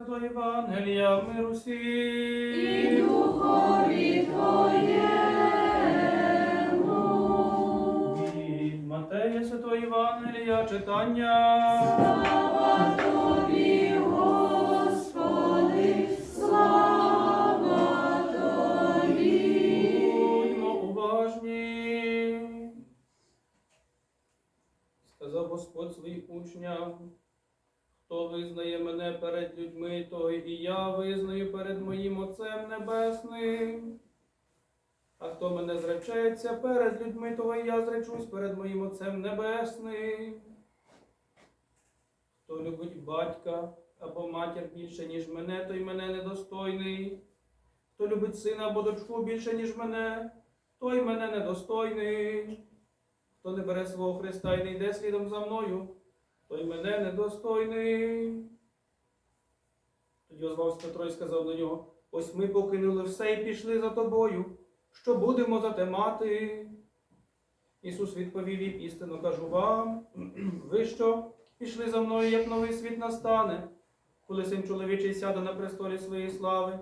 До Євангелія в миру. І духові Твоєму. Від Матея Святого Євангелія читання. Слава Тобі, Господи, слава Тобі. Будьмо уважні. Сказав Господь своїм учням, хто визнає мене перед людьми, той і я визнаю перед моїм Отцем Небесним. А хто мене зречеться перед людьми, того і я зречусь перед моїм Отцем Небесним. Хто любить батька або матір більше, ніж мене, той мене недостойний. Хто любить сина або дочку більше, ніж мене, той мене недостойний. Хто не бере свого Христа і не йде слідом за мною, той мене недостойний. Тоді озвався Петро і сказав до нього: Ось ми покинули все і пішли за тобою. Що будемо за те мати? Ісус відповів їм, істинно кажу вам, ви що пішли за мною, як новий світ настане, коли син чоловічий сяде на престолі своєї слави.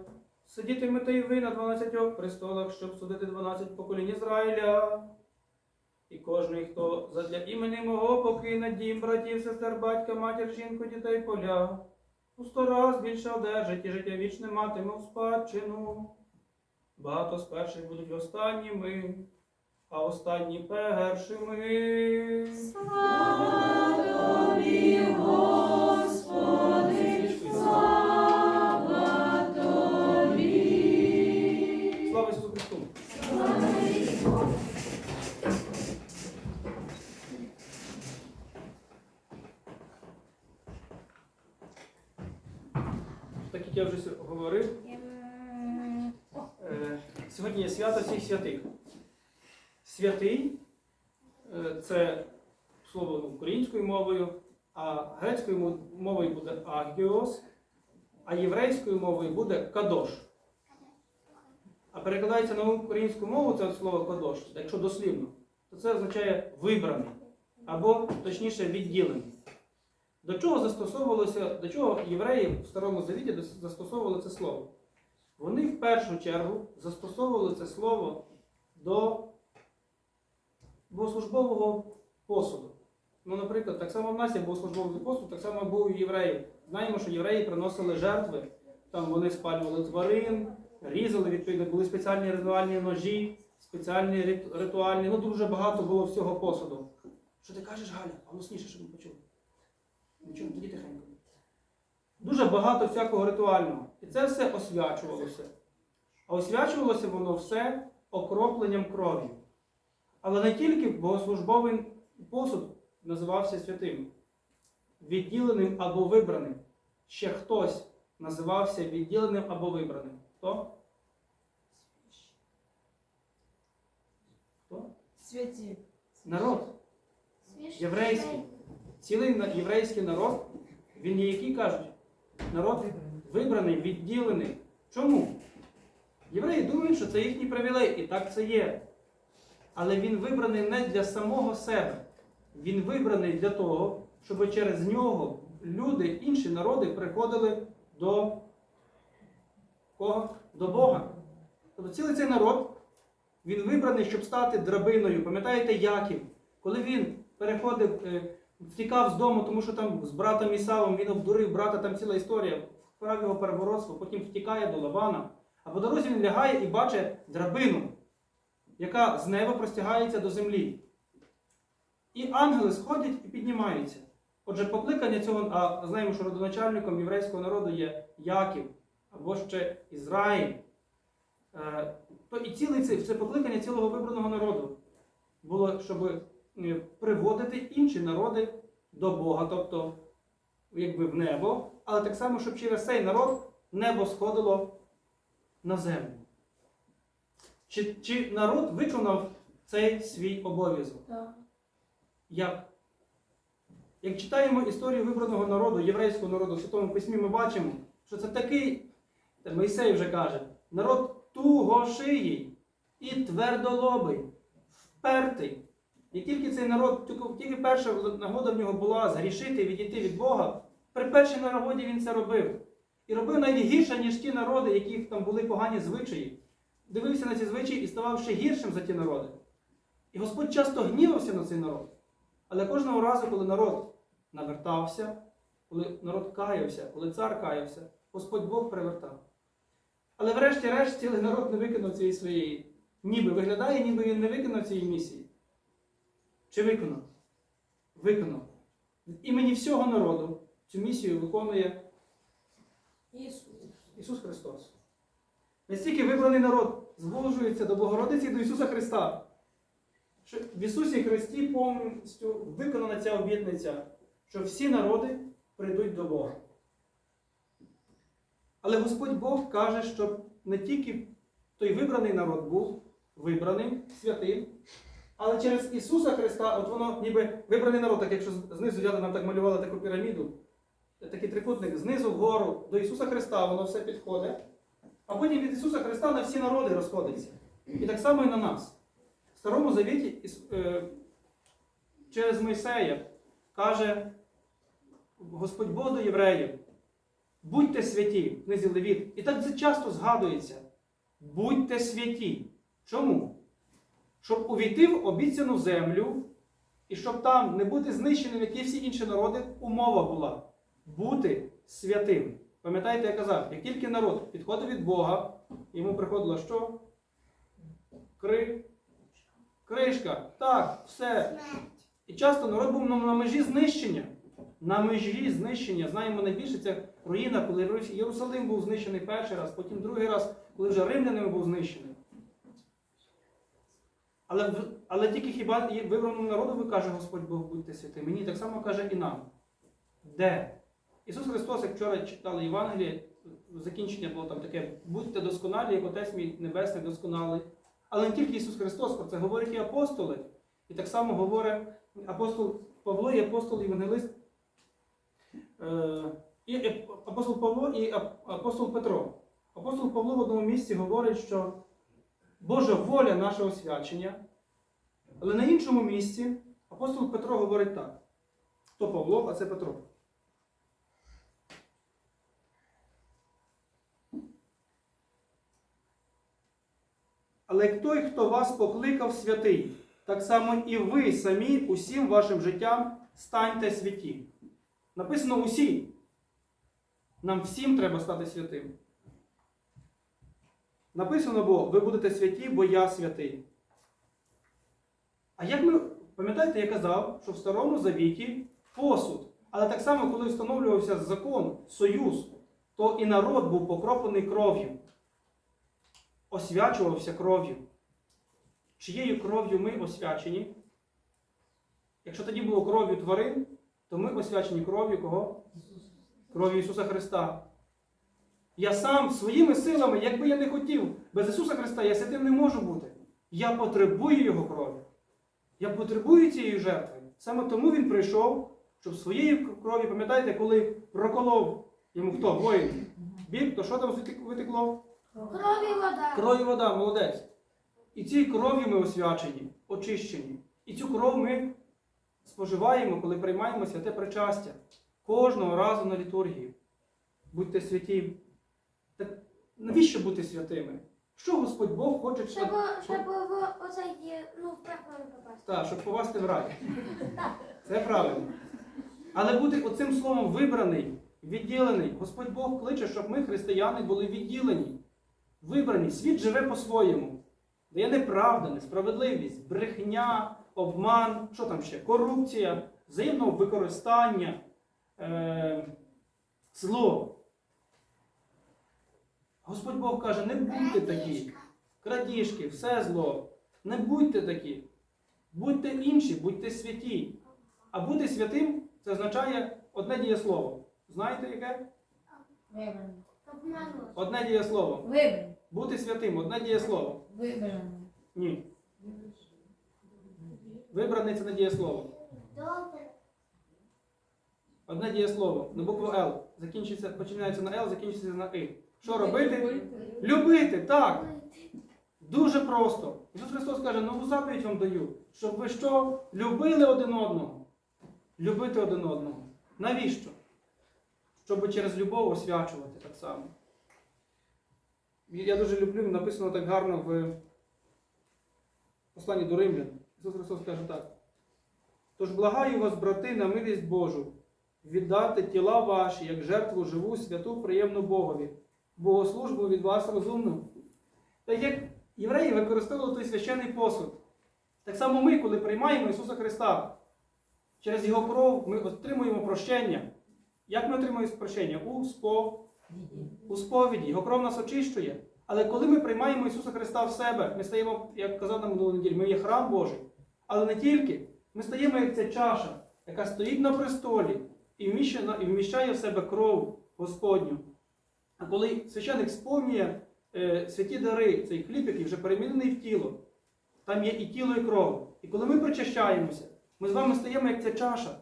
Сидітимете і ви на дванадцятьох престолах, щоб судити дванадцять поколінь Ізраїля. І кожний, хто задля імені мого покине дім, братів, сестер, батька, матір, жінку, дітей, поля, у сто раз більше одержить і життя вічне матиме в спадщину. Багато з перших будуть останніми, а останні першими. Слава Тобі, Господи, я вже говорив, е, сьогодні є свято всіх святих. Святий е, це слово українською мовою, а грецькою мовою буде агіос, а єврейською мовою буде кадош. А перекладається на українську мову це слово кадош, якщо дослівно, то це означає вибраний або точніше відділений. До чого застосовувалося, до чого євреї в Старому Завіті застосовували це слово? Вони в першу чергу застосовували це слово до богослужбового посуду. Ну, наприклад, так само в нас є богослужбовий посуд, так само був і євреїв. Знаємо, що євреї приносили жертви, там вони спалювали тварин, різали, відповідно, були спеціальні ритуальні ножі, спеціальні ритуальні, ну дуже багато було всього посуду. Що ти кажеш, Галя? Голосніше, щоб ми почули. Нічого, тоді тихенько. Дуже багато всякого ритуального. І це все освячувалося. А освячувалося воно все окропленням кров'ю. Але не тільки богослужбовий посуд називався святим, відділеним або вибраним. Ще хтось називався відділеним або вибраним. Хто? Хто? Святі. Народ. Єврейський. Цілий єврейський народ, він є який кажуть? Народ вибраний, відділений. Чому? Євреї думають, що це їхній привілей, і так це є. Але він вибраний не для самого себе. Він вибраний для того, щоб через нього люди, інші народи приходили до кого? До Бога. Тобто цілий цей народ, він вибраний, щоб стати драбиною. Пам'ятаєте, Яків? Коли він переходив, е, втікав з дому, тому що там з братом Ісавом він обдурив брата, там ціла історія, вправ його переворотство, потім втікає до Лавана. А по дорозі він лягає і бачить драбину, яка з неба простягається до землі. І ангели сходять і піднімаються. Отже, покликання цього, а знаємо, що родоначальником єврейського народу є Яків або ще Ізраїль. Е, То і ціле це, покликання цілого вибраного народу було, щоб приводити інші народи до Бога, тобто якби в небо, але так само, щоб через цей народ небо сходило на землю. Чи, чи народ виконав цей свій обов'язок? Так. Як? Як читаємо історію вибраного народу, єврейського народу в Святому Письмі, ми бачимо, що це такий, та Мойсей вже каже, народ тугошиїй і твердолобий, впертий. І тільки цей народ, тільки, перша нагода в нього була згрішити, відійти від Бога. При першій нагоді він це робив. І робив навіть гірше, ніж ті народи, яких там були погані звичаї. Дивився на ці звичаї і ставав ще гіршим за ті народи. І Господь часто гнівався на цей народ. Але кожного разу, коли народ навертався, коли народ каявся, коли цар каявся, Господь Бог привертав. Але врешті-решт цілий народ не виконав цієї своєї. Ніби виглядає, ніби він не виконав цієї місії. Чи виконав? Виконав. Від імені всього народу цю місію виконує Ісус Христос. Настільки вибраний народ зближується до Богородиці і до Ісуса Христа. Що в Ісусі Христі повністю виконана ця обітниця, що всі народи прийдуть до Бога. Але Господь Бог каже, що не тільки той вибраний народ був вибраним, святим, але через Ісуса Христа, от воно ніби вибраний народ, так якщо знизу взяти, нам так малювали таку піраміду, такий трикутник, знизу вгору до Ісуса Христа, воно все підходить. А потім від Ісуса Христа на всі народи розходиться. І так само і на нас. В Старому Завіті е, через Мойсея каже Господь Бог до євреїв, будьте святі, книзі Левіт. І так це часто згадується. Будьте святі. Чому? Щоб увійти в обіцяну землю, і щоб там не бути знищеним, як і всі інші народи, умова була бути святим. Пам'ятаєте, я казав, як тільки народ підходив від Бога, йому приходило що? Кри... Кришка. Так, все. І часто народ був на межі знищення. На межі знищення. Знаємо найбільше це руїна, коли Єрусалим був знищений перший раз, потім другий раз, коли вже римлянами був знищений. Але, але тільки хіба вибраному народу ви каже Господь Бог, будьте святими. Ні, так само каже і нам. Де? Ісус Христос, як вчора читали Євангеліє, закінчення було там таке: будьте досконалі, як Отець мій Небесний досконалий. Але не тільки Ісус Христос, про це говорять і апостоли. І так само говорить апостол Павло і апостол Євангелист. Е, і апостол Павло і апостол Петро. Апостол Павло в одному місці говорить, що Божа воля наше освячення. Але на іншому місці апостол Петро говорить так. То Павло, а це Петро. Але той, хто вас покликав святий, так само і ви самі усім вашим життям станьте святі. Написано усі. Нам всім треба стати святим. Написано, бо ви будете святі, бо я святий. А як ми, пам'ятаєте, я казав, що в Старому Завіті посуд. Але так само, коли встановлювався закон, союз, то і народ був покроплений кров'ю, освячувався кров'ю. Чиєю кров'ю ми освячені? Якщо тоді було кров'ю тварин, то ми освячені кров'ю кого? Кров'ю Ісуса Христа. Я сам своїми силами, якби я не хотів, без Ісуса Христа я святим не можу бути. Я потребую Його крові. Я потребую цієї жертви. Саме тому Він прийшов, щоб своєю кров'ю, пам'ятаєте, коли проколов йому хто? Воїн. Бік, то що там витек- витекло? Крові вода. Кров і вода, молодець. І цією кров'ю ми освячені, очищені. І цю кров ми споживаємо, коли приймаємо святе причастя. Кожного разу на літургію. Будьте святі. Так навіщо бути святими? Що Господь Бог хоче, щоб, Щоб, щоб в оцей, ну, в пекло попасти. та, щоб попасти в рай? Це правильно. Але бути оцим словом вибраний, відділений. Господь Бог кличе, щоб ми, християни, були відділені, вибрані. Світ живе по-своєму. Дає неправда, несправедливість, брехня, обман, що там ще? Корупція, взаємного використання, е- зло. Господь Бог каже, не будьте такі. Крадіжки, все зло. Не будьте такі. Будьте інші, будьте святі. А бути святим це означає одне дієслово. Знаєте яке? Одне дієслово. Вибрано. Бути святим, одне дієслово. Вибрано. Ні. Вибраний це не дієслово. Добре. Одне дієслово. На букву Л. Закінчиться, починається на Л, закінчується на И. Що робити? Любити, так. Дуже просто. Ісус Христос каже, нову заповідь вам даю, щоб ви що? Любили один одного. Любити один одного. Навіщо? щоб через любов освячувати так само. Я дуже люблю, написано так гарно в посланні до Римлян. Ісус Христос каже так. Тож благаю вас, брати, на милість Божу, віддати тіла ваші, як жертву живу, святу, приємну Богові, богослужбу від вас розумну. Так як євреї використовували той священний посуд, так само ми, коли приймаємо Ісуса Христа, через Його кров ми отримуємо прощення. Як ми отримуємо прощення? У, спо, у сповіді. Його кров нас очищує. Але коли ми приймаємо Ісуса Христа в себе, ми стаємо, як казав на минулу неділю, ми є храм Божий. Але не тільки. Ми стаємо як ця чаша, яка стоїть на престолі і вміщає в себе кров Господню. А коли священик сповнює е, святі дари, цей хліб, який вже перемінений в тіло, там є і тіло, і кров. І коли ми причащаємося, ми з вами стаємо як ця чаша.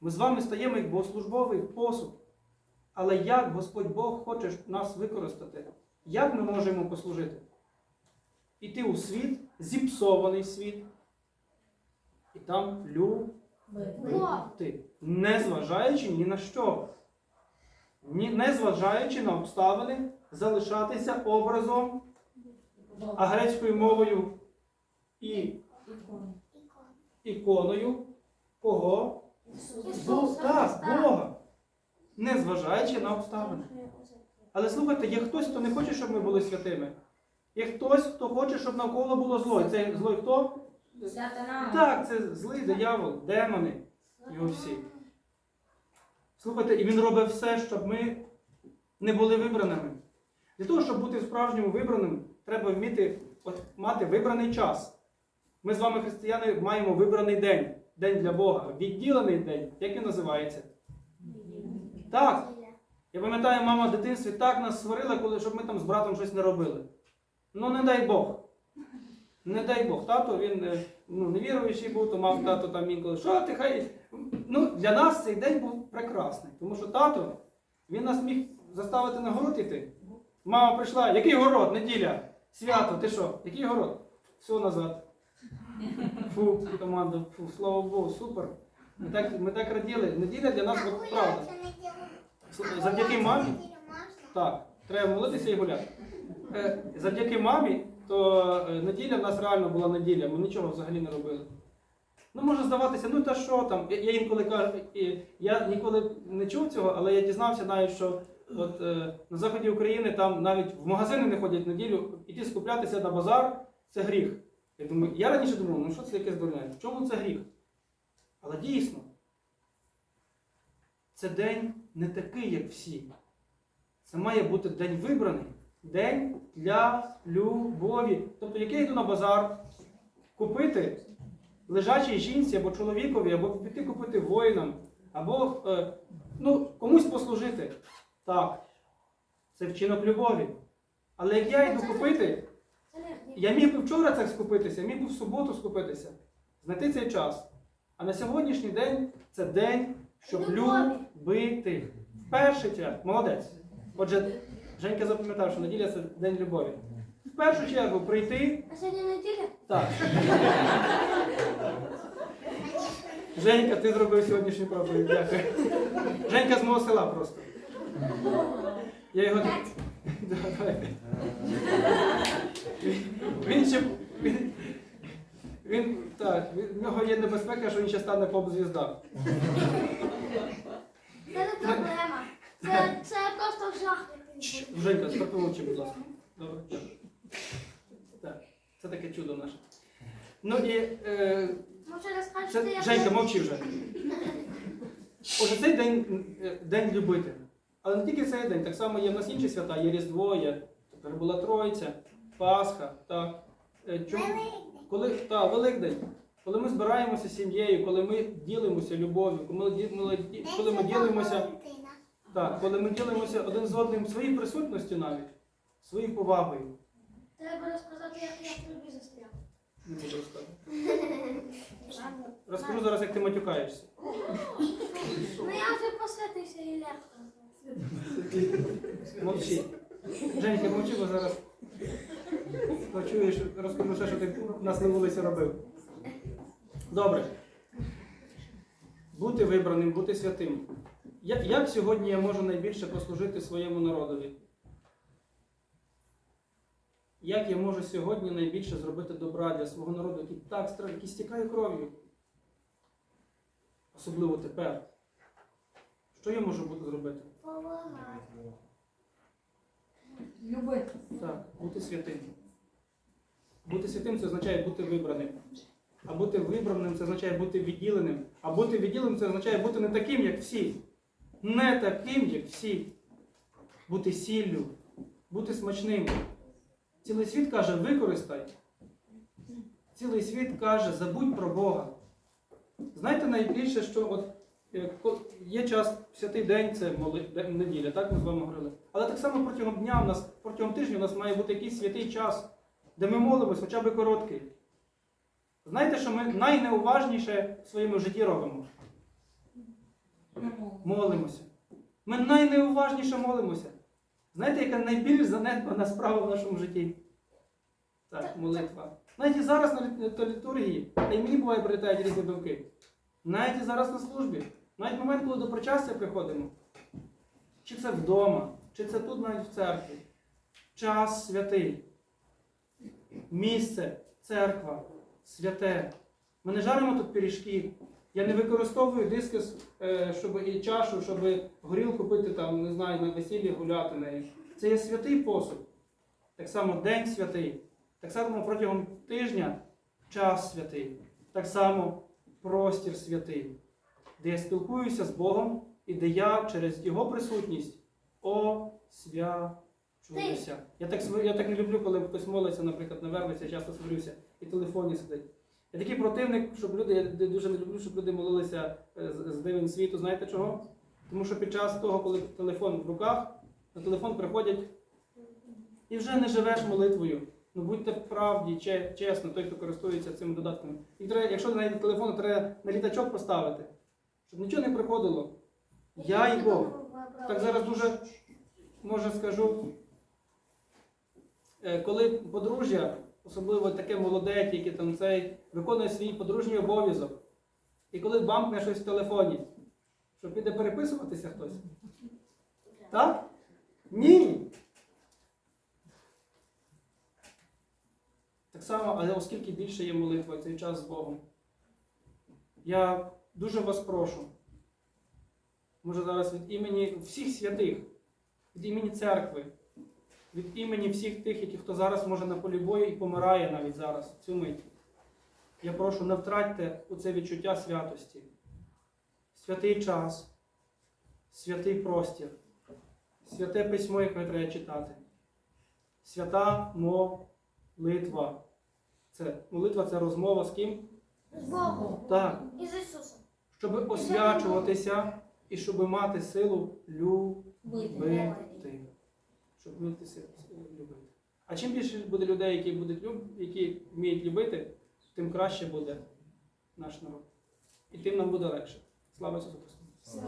Ми з вами стаємо як богослужбовий посуд. Але як Господь Бог хоче нас використати? Як ми можемо послужити? Іти у світ, зіпсований світ, і там любити, не зважаючи ні на що. Ні, не зважаючи на обставини, залишатися образом, а грецькою мовою і іконою кого? Так, Бога. Не зважаючи на обставини. Але слухайте, є хтось, хто не хоче, щоб ми були святими. Є хтось, хто хоче, щоб навколо було зло. І Це злой хто? Так, це злий диявол, демони його всі. Слухайте, і він робить все, щоб ми не були вибраними. Для того, щоб бути справжньому вибраним, треба вміти от, мати вибраний час. Ми з вами, християни, маємо вибраний день, день для Бога, відділений день. Як він називається? Так. Я пам'ятаю, мама в дитинстві так нас сварила, коли, щоб ми там з братом щось не робили. Ну, не дай Бог. Не дай Бог. Тато він е, ну, невіруючий був, то мав тато там інколи. Що ти хай? Ну, для нас цей день був прекрасний. Тому що тато він нас міг заставити на город іти. Мама прийшла, який город? Неділя, свято, ти що? Який город? Все назад. Фу, команда, фу, слава Богу, супер. Ми так, ми так раділи. Неділя для нас от, правда. Завдяки мамі. Так, треба молитися і гуляти. Е, завдяки мамі, то е, неділя в нас реально була неділя, ми нічого взагалі не робили. Ну, може здаватися, ну та що там. Я, інколи кажу, я ніколи не чув цього, але я дізнався навіть, що от, е, на заході України там навіть в магазини не ходять в неділю, іти скуплятися на базар це гріх. Я думаю, я раніше думав, ну що це якесь дурне? В чому це гріх? Але дійсно, це день не такий, як всі. Це має бути день вибраний, день для любові. Тобто, як я йду на базар, купити лежачій жінці або чоловікові, або піти купити воїнам, або е, ну, комусь послужити. Так, це вчинок любові. Але як я йду купити, я міг би вчора це скупитися, міг би в суботу скупитися, знайти цей час. А на сьогоднішній день це день, щоб любити. В перший час. Молодець. Отже, Женька запам'ятав, що неділя це день любові. В першу чергу прийти. А сьогодні неділя? Так. Женька, ти зробив сьогоднішню проповідь. Дякую. Женька з мого села просто. Я його. Він ще. Він, так, в нього є небезпека, що він ще стане поп-звізда. Це не проблема. Це, це просто жах. Женька, помовчи, будь ласка. Добре. Так, це таке чудо наше. Ну і е, Це, Женька, мовчи вже. Отже, цей день, е, день любити. Але не тільки цей день, так само є в нас інші свята, є Різдво, є тепер була Тройця, Пасха. Так. Е, Чому? Коли, та, Великдень. Коли ми збираємося з сім'єю, коли ми ділимося любов'ю, коли ми, коли ми ділимося, так, коли ми ділимося один з одним своєю присутністю навіть, своєю повагою. Треба розказати, як я в тобі застряв. Не буду розказувати. Розкажу зараз, як ти матюкаєшся. Ну я вже посвятився і легко. Мовчи. Женька, мовчи, бо зараз почуєш, розкажу все, що ти у нас на вулиці робив. Добре. Бути вибраним, бути святим. Як, як сьогодні я можу найбільше послужити своєму народові? Як я можу сьогодні найбільше зробити добра для свого народу, який так страждає, який стікає кров'ю? Особливо тепер. Що я можу бути зробити? Помагати. Любити. Так, бути святим. Бути святим це означає бути вибраним. А бути вибраним це означає бути відділеним. А бути відділеним це означає бути не таким, як всі. Не таким, як всі. Бути сіллю, бути смачним. Цілий світ каже, використай. Цілий світ каже, забудь про Бога. Знаєте найбільше, що от е, є час, святий день, це моли- неділя, так ми з вами говорили. Але так само протягом дня, у нас, протягом тижня у нас має бути якийсь святий час, де ми молимось, хоча б короткий. Знаєте, що ми найнеуважніше в своєму житті робимо? Молимося. Ми найнеуважніше молимося. Знаєте, яка найбільш занедбана справа в нашому житті? Так, молитва. Навіть і зараз на літургії, а й мені буває прилітають різні думки. Навіть і зараз на службі. Навіть момент, коли до причастя приходимо. Чи це вдома, чи це тут навіть в церкві. Час святий. Місце, церква, святе. Ми не жаримо тут пиріжки. Я не використовую дискус, е, щоб і чашу, щоб горілку пити там, не знаю, на весіллі гуляти нею. Це є святий посуд. Так само день святий. Так само протягом тижня час святий. Так само простір святий, де я спілкуюся з Богом і де я через Його присутність освячуюся. Я так, я так не люблю, коли хтось молиться, наприклад, на вервиці, часто сварюся, і телефоні сидить. Я такий противник, щоб люди, я дуже не люблю, щоб люди молилися е, з, дивин світу. Знаєте чого? Тому що під час того, коли телефон в руках, на телефон приходять і вже не живеш молитвою. Ну будьте правді, чесно, той, хто користується цими додатками. І треба, якщо знайдете телефон, то треба на літачок поставити, щоб нічого не приходило. Я і Бог. Так зараз дуже, може скажу, е, коли подружжя, особливо таке молоде, тільки там цей, виконує свій подружній обов'язок. І коли бамкне щось в телефоні, що піде переписуватися хтось? Так? Ні. Так само, але оскільки більше є молитва цей час з Богом, я дуже вас прошу, може зараз від імені всіх святих, від імені церкви, від імені всіх тих, які хто зараз може на полі бою і помирає навіть зараз, цю мить. Я прошу, не втратьте оце відчуття святості. Святий час, святий простір, святе письмо, яке треба читати. Свята молитва. Це молитва це розмова з ким? З Богом. Так. І з Ісусом. Щоб освячуватися і щоб мати силу Бити. любити. Щоб вмітися любити. А чим більше буде людей, які будуть люб... які вміють любити, тим краще буде наш народ. І тим нам буде легше. Слава Ісусу Христу!